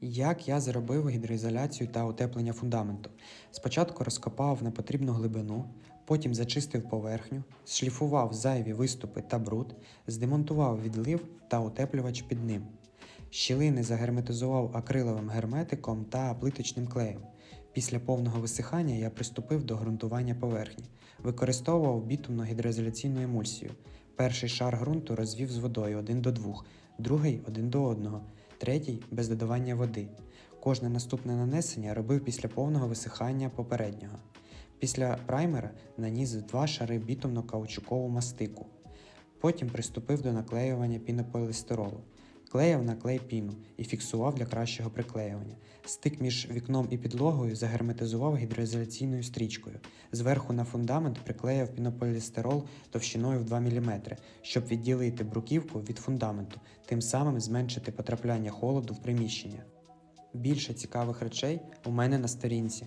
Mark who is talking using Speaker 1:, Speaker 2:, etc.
Speaker 1: Як я зробив гідроізоляцію та утеплення фундаменту? Спочатку розкопав непотрібну глибину, потім зачистив поверхню, шліфував зайві виступи та бруд, здемонтував відлив та утеплювач під ним. Щілини загерметизував акриловим герметиком та плиточним клеєм. Після повного висихання я приступив до ґрунтування поверхні. Використовував бітумну гідроізоляційну емульсію. Перший шар ґрунту розвів з водою 1 до 2, другий 1 до 1, третій без додавання води. Кожне наступне нанесення робив після повного висихання попереднього. Після праймера наніс два шари бітумно-каучукову мастику. Потім приступив до наклеювання пінополістиролу. Клеїв на клей піну і фіксував для кращого приклеювання. Стик між вікном і підлогою загерметизував гідроізоляційною стрічкою. Зверху на фундамент приклеїв пінополістирол товщиною в 2 мм, щоб відділити бруківку від фундаменту, тим самим зменшити потрапляння холоду в приміщення. Більше цікавих речей у мене на сторінці.